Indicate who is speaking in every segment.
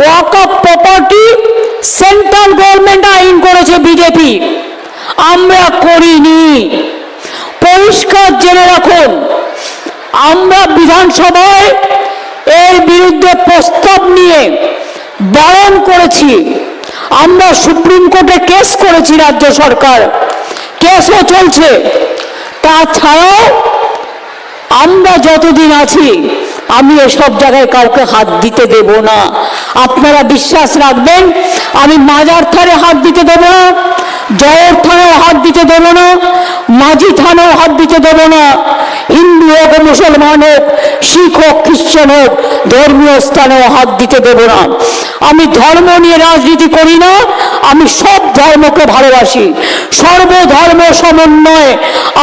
Speaker 1: ওয়াকআপ property central government আইন করেছে BJP আমরা করিনি। পরিষ্কার জেনে রাখুন, আমরা বিধানসভায় এর বিরুদ্ধে প্রস্তাব নিয়ে বারণ করেছি। আমরা সুপ্রিম কোর্টে কেস করেছি রাজ্য সরকার। কেসও চলছে। তাছাড়াও আমরা যতদিন আছি আমি এসব জায়গায় কাউকে হাত দিতে দেব না। আপনারা বিশ্বাস রাখবেন, আমি মাজার থানে হাত দিতে দেব না, জয়ের থানেও হাত দিতে দেব না, মাঝি থানেও হাত দিতে দেব না। হিন্দু হোক, মুসলমান হোক, শিখ হোক, খ্রিস্টান হোক, ধর্মীয় স্থানেও হাত দিতে দেব না। আমি ধর্ম নিয়ে রাজনীতি করি না, আমি সব ধর্মকে ভালোবাসি। সর্বধর্ম সমন্বয়ে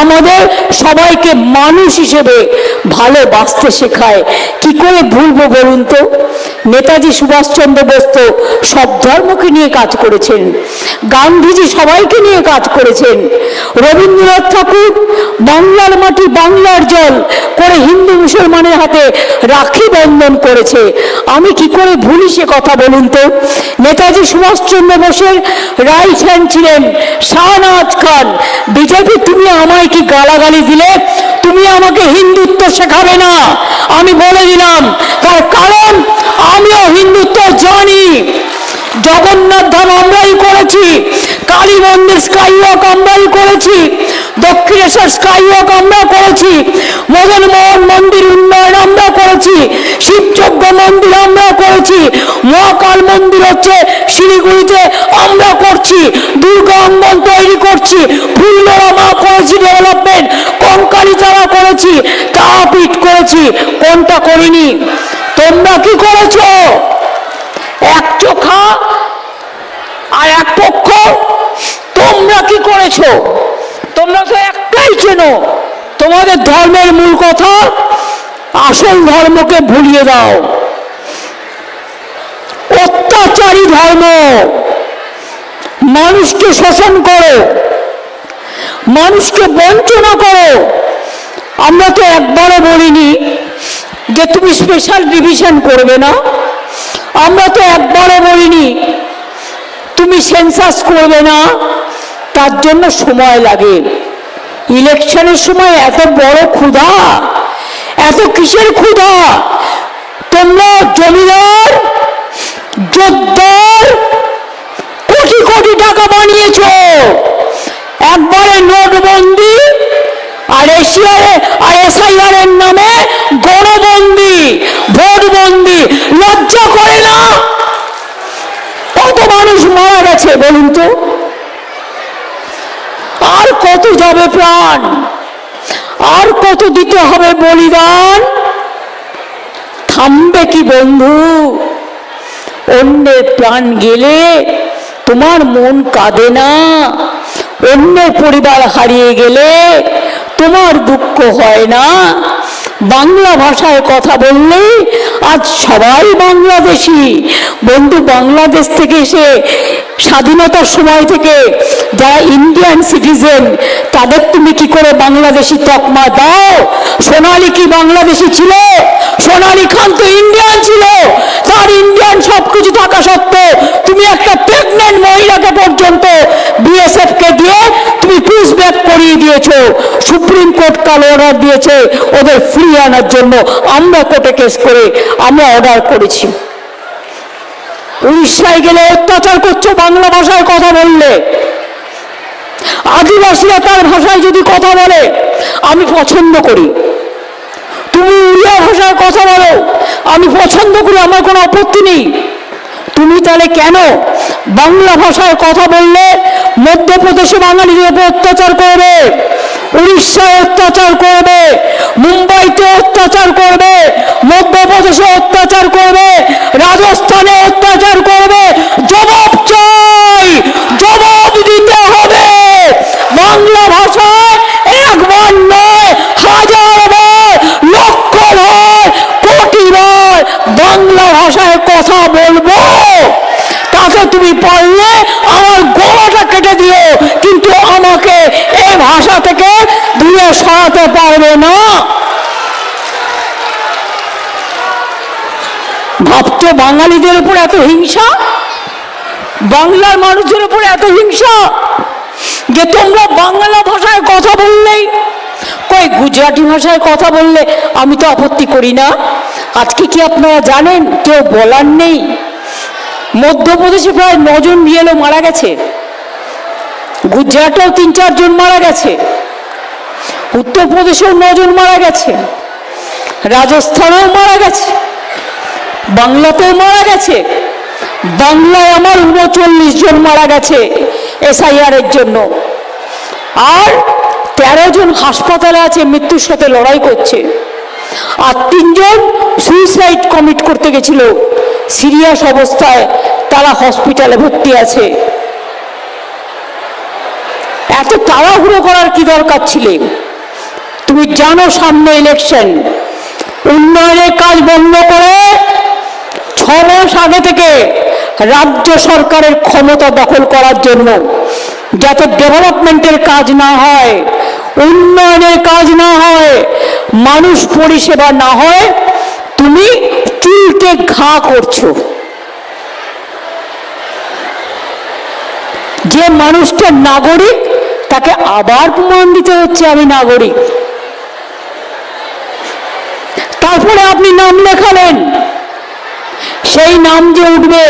Speaker 1: আমাদের সবাইকে মানুষ হিসেবে ভালোবাসতে শেখায়। কি করে ভুলবো বলুন তো? নেতাজি সুভাষচন্দ্র বোস তো সব ধর্মকে নিয়ে কাজ করেছেন। গান্ধীজি সবাইকে নিয়ে কাজ করেছেন। রবীন্দ্রনাথ ঠাকুর বাংলার মাটি বাংলার জল করে হিন্দু মুসলমানের হাতে রাখি বন্ধন করেছে। আমি কি করে ভুলি সে কথা বলুন তো? নেতাজি সুভাষচন্দ্র বোসের রাইট হ্যান্ড ছিলেন শাহনাজ খান। বিজেপি তুমি আমায় কি গালাগালি দিলে? তুমি আমাকে হিন্দুত্ব শেখাবে না। আমি বলে দিলাম, তার কারণ আমিও হিন্দুত্ব জানি। জগন্নাথ ধাম আমরাই করেছি। কালী মন্দির স্কাই ওয়াক আমরাই করেছি, দক্ষিণেশ্বর স্কাই ওয়াক আমরা করেছি মদন মোহন মন্দির উন্নয়ন আমরা করেছি শিবযজ্ঞ মন্দির আমরা করেছি, মহাকাল মন্দির হচ্ছে শিলিগুড়িতে আমরা করছি, দুর্গা অঙ্গন তৈরি করছি ফুল্লরা মা করেছি ডেভেলপমেন্ট কঙ্কালি চারা করেছি তারাপীঠ করেছি, কোনটা করিনি? তোমরা কি করেছ? এক চোখা আর এক পক্ষ করেছ তোমরা তো একটাই চেনো। তোমাদের ধর্মের মূল কথা, আসল ধর্মকে ভুলিয়ে দাও। অত্যাচারী ধর্ম। মানুষকে শোষণ করো। মানুষকে বঞ্চনা করো। আমরা তো একবারও বলিনি যে তুমি স্পেশাল ডিভিশন করবে না। আমরা তো একবারও বলিনি তুমি সেন্সাস করবে না। তার জন্য সময় লাগে। ইলেকশনের সময় এত বড় ক্ষুধা, এত কিসের ক্ষুধা? তোমরা জমিদার, জোরদার, কোটি কোটি টাকা বানিয়েছ। একবারে নোটবন্দি, আর এশিয়ারে আর এসআইআর এর নামে গণবন্দি, ভোটবন্দি। লজ্জা করে না? কত মানুষ মারা গেছে বলুন তো? আর কত যাবে প্রাণ? আর কত দিতে হবে বলিদান? থামবে কি বন্ধু? অন্যের প্রাণ গেলে তোমার মন কাঁদে না। অন্যের পরিবার হারিয়ে গেলে তোমার দুঃখ হয় না। বাংলা ভাষায় কথা বললে আজ সবাই বাংলাদেশি। বন্ধু, বাংলাদেশ থেকে এসে স্বাধীনতার সময় থেকে যারা ইন্ডিয়ান সিটিজেন তাদের তুমি কি করে বাংলাদেশি তকমা দাও? সোনালি কি বাংলাদেশি ছিল? সোনালি খান তো ইন্ডিয়ান ছিল। তার ইন্ডিয়ান সবকিছু থাকা সত্ত্বেও তুমি একটা প্রেগনেন্ট মহিলাকে পর্যন্ত বিএসএফ কে দিয়ে তুমি পুশ ব্যাক করিয়ে দিয়েছ। সুপ্রিম কোর্ট কাল অর্ডার দিয়েছে। ওদের ফ্রি আনার জন্য আমরা কোর্টে কেস করে, আমরা অর্ডার করেছি। উড়িষ্যায় গেলে অত্যাচার করছ, বাংলা ভাষায় কথা বললে। আদিবাসীরা তার ভাষায় যদি কথা বলে, আমি পছন্দ করি। তুমি উড়িয়া ভাষায় কথা বলো, আমি পছন্দ করি, আমার কোনো আপত্তি নেই। তুমি তাহলে কেন বাংলা ভাষায় কথা বললে, মধ্যপ্রদেশে বাঙালিদের উপর অত্যাচার করবে, উড়িষ্যায় অত্যাচার করবে, মুম্বাইতে অত্যাচার করবে, মধ্যপ্রদেশে অত্যাচার করবে, রাজস্থানে অত্যাচার করবে জবাব চাই জবাব দিতে হবে বাংলা ভাষায় একবার নয় হাজার বার লক্ষ বার কোটি বার বাংলা ভাষায় কথা বলব তাকে তুমি পারলে আমার গলাটা কেটে দিও কিন্তু আমাকে এই ভাষা থেকে সরাতে পারবে না। ভাবছ বাঙালিদের উপর এত হিংসা? বাংলার মানুষের উপর এত হিংসা যে তোমরা বাংলা ভাষায় কথা বললেই, কই গুজরাটি ভাষায় কথা বললে আমি তো আপত্তি করি না? আজকে কি আপনারা জানেন, কেউ বলার নেই? মধ্যপ্রদেশে প্রায় নজন বিএলও মারা গেছে। গুজরাটেও তিন চারজন মারা গেছে। উত্তরপ্রদেশেও নজন মারা গেছে, রাজস্থানেও মারা গেছে, বাংলাতেও মারা গেছে, বাংলায় আমার উনচল্লিশ জন মারা গেছে এসআইআর এর জন্য। আর তেরো জন হাসপাতালে আছে, মৃত্যুর সাথে লড়াই করছে। আর তিনজন সুইসাইড কমিট করতে গেছিল, সিরিয়াস অবস্থায় তারা হসপিটালে ভর্তি আছে। এত তাড়াহুড়ো করার কি দরকার ছিল? তুমি জানো সামনে ইলেকশন উন্নয়নের কাজ বন্ধ করে ছ মাস আগে থেকে রাজ্য সরকারের ক্ষমতা দখল করার জন্য যাতে ডেভেলপমেন্টের কাজ না হয়, উন্নয়নের কাজ না হয়, মানুষ পরিষেবা না হয়, তুমি চুলকে ঘা করছ। যে মানুষটা নাগরিক, তাকে আবার প্রমাণ দিতে হচ্ছে আমি নাগরিক। তারপরে আপনি নাম লেখালেন। সেই নাম যে উঠবে,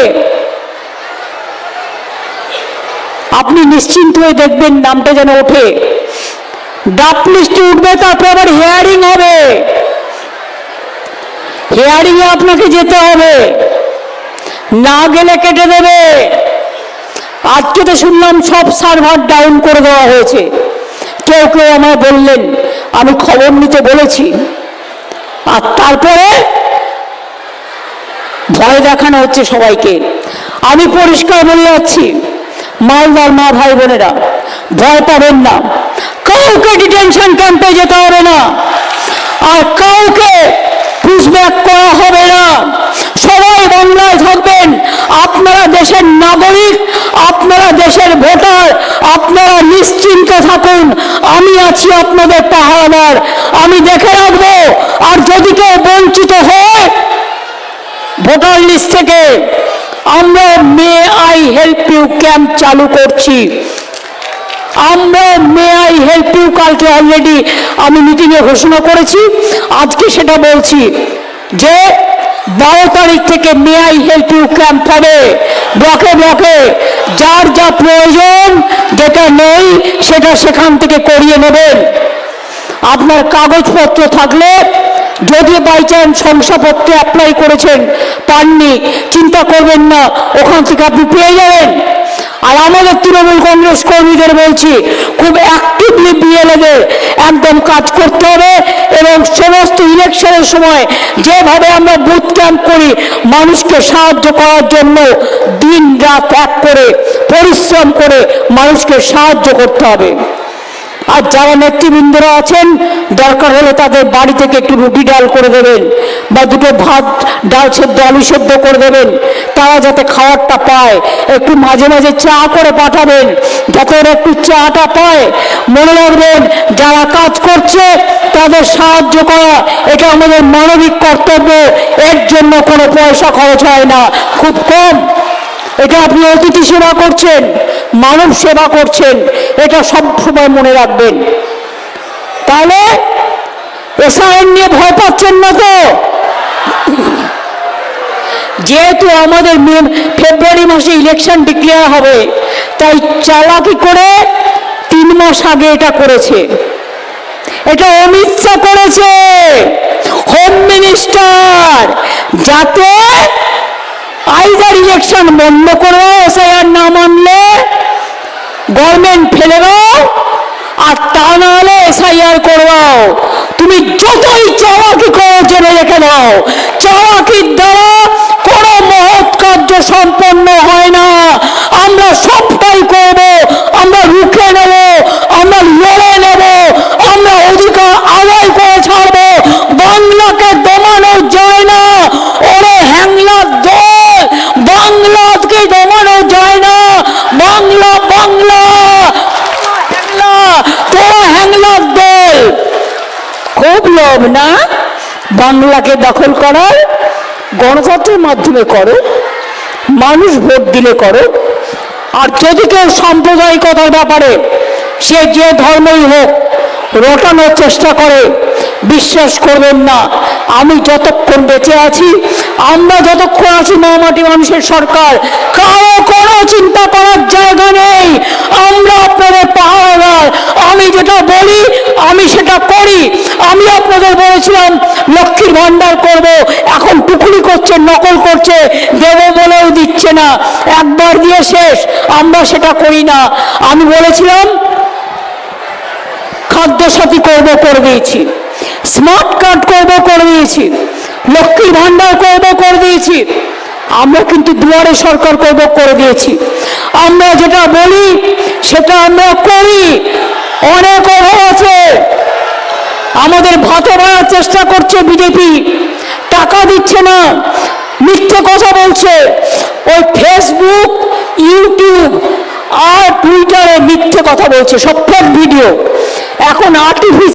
Speaker 1: আপনি নিশ্চিন্ত হয়ে দেখবেন নামটা যেন ওঠে। ডাক লিস্টে উঠবে, তারপর আবার হেয়ারিং হবে। হিয়ারিং এ আপনাকে যেতে হবে। না গেলে কেটে দেবে। আজকে তো শুনলাম সব সার্ভার ডাউন করে দেওয়া হয়েছে, কেউ কেউ আমায় বললেন, আমি খবর নিতে বলেছি। আর তারপরে ভয় দেখানো হচ্ছে সবাইকে। আমি পরিষ্কার বলে যাচ্ছি, মালদার মা ভাই বোনেরা, ভয় পাবেন না। কাউকে ডিটেনশন ক্যাম্পে যেতে হবে না। আর কাউকে পুষব্যাক করা হবে না। সবাই বাংলায় থাকবেন। আপনারা দেশের নাগরিক, আপনারা দেশের ভোটার, আপনারা নিশ্চিন্ত থাকুন। আমি আছি আপনাদের পাহারাদার। আমি দেখে রাখব। আর যদি কেউ বঞ্চিত হয়, ভোটার লিস্ট থেকে আমরা may I help you camp চালু করছি। আমরা মে আই হেল্প ইউ কালকে অলরেডি আমি মিটিংয়ে ঘোষণা করেছি। আজকে সেটা বলছি যে বারো তারিখ থেকে may I help you camp হবে। ব্লকে ব্লকে যার যা প্রয়োজন যেটা নেই সেটা সেখান থেকে করিয়ে নেবেন। আপনার কাগজপত্র থাকলে যদি বাই চান্স শংসাপত্রে অ্যাপ্লাই করেছেন পাননি, চিন্তা করবেন না, ওখান থেকে আপনি পেয়ে যাবেন। আর আমাদের তৃণমূল কংগ্রেস কর্মীদের বলছি, খুব অ্যাক্টিভলি বিএলএদের একদম কাজ করতে হবে এবং সমস্ত ইলেকশনের সময় যেভাবে আমরা বুথ ক্যাম্প করি, মানুষকে সাহায্য করার জন্য দিন রাত এক করে, পরিশ্রম করে মানুষকে সাহায্য করতে হবে। আর যারা নেতৃবৃন্দরা আছেন, দরকার হলে তাদের বাড়ি থেকে একটু রুটি ডাল করে দেবেন বা দুটো ভাত, ডাল সেদ্ধ, আলু সেদ্ধ করে দেবেন। তারা যাতে খাবারটা পায়, একটু মাঝে মাঝে চা করে পাঠাবেন। যাতে ওরা একটু চাটা পায়। মনে রাখবেন, যারা কাজ করছে, তাদের সাহায্য করা, এটা আমাদের মানবিক কর্তব্য। এর জন্য কোনো পয়সা খরচ হয় না, খুব কম। এটা আপনি অতিথি সেবা করছেন। মানব সেবা করছেন, এটা সব সময় মনে রাখবেন। তাহলে এসআইএন নিয়ে ভয় পাচ্ছেন না তো? যেহেতু আমাদের ফেব্রুয়ারি মাসে ইলেকশন ডিক্লেয়ার হবে, তাই চালাকি করে তিন মাস আগে এটা করেছে। এটা অমিত শাহ করেছে। হোম মিনিস্টার যাতে আইজার ইলেকশন বন্ধ করো এসআইআর নাম আনলে গভর্নমেন্ট ফেলে দাও, আর তা না হলে এসআইআর করবাও। তুমি যতই চাওয়াকি করো, জেনে রেখে দাও। চাওয়াকির দ্বারা কোনো মহৎ কার্য সম্পন্ন হয় না। আমরা সবটাই করব আমরা রুখে নেব আমরা লড়ে নেব আমরা অধিকার আদায় করে ছাড়বো বাংলাকে দমানো যায় না ওরে হ্যাংলার দল বাংলাকে দমানো যায় না বাংলা বাংলা হ্যাংলা তোরা হ্যাংলার দল লোভ না? বাংলাকে দখল করার গণতন্ত্রের মাধ্যমে করো, মানুষ ভোট দিলে করো। আর যদি কেউ সাম্প্রদায়িকতার ব্যাপারে সে যে ধর্মই হোক, রটানোর চেষ্টা করে বিশ্বাস করবেন না। আমি যতক্ষণ বেঁচে আছি, আমরা যতক্ষণ আছি মহামাটি মানুষের সরকার, কারও কোনো চিন্তা করার জায়গা নেই। আমরা আপনাদের পাহাড়ার আমি যেটা বলি, আমি সেটা করি। আমি আপনাদের বলেছিলাম, লক্ষ্মীর ভান্ডার করব। এখন টুকুলি করছে, নকল করছে, দেবো বলেও দিচ্ছে না। একবার দিয়ে শেষ, আমরা সেটা করি না। আমি বলেছিলাম খাদ্য সাথী করব করে দিয়েছি। স্মার্ট কার্ড করব, করে দিয়েছি। লক্ষ্মীর ভান্ডার করব, করে দিয়েছি। আমরা কিন্তু দুয়ারে সরকার করব, করে দিয়েছি। আমরা যেটা বলি, সেটা আমরা করি। অনেক অভাব আছে। আমাদের ভাতে বাড়ার চেষ্টা করছে বিজেপি। টাকা দিচ্ছে না। মিথ্যে কথা বলছে। ওই ফেসবুক ইউটিউব আর টুইটারে মিথ্যে কথা বলছে। সব ভিডিও এখন আর্টিফিশিয়াল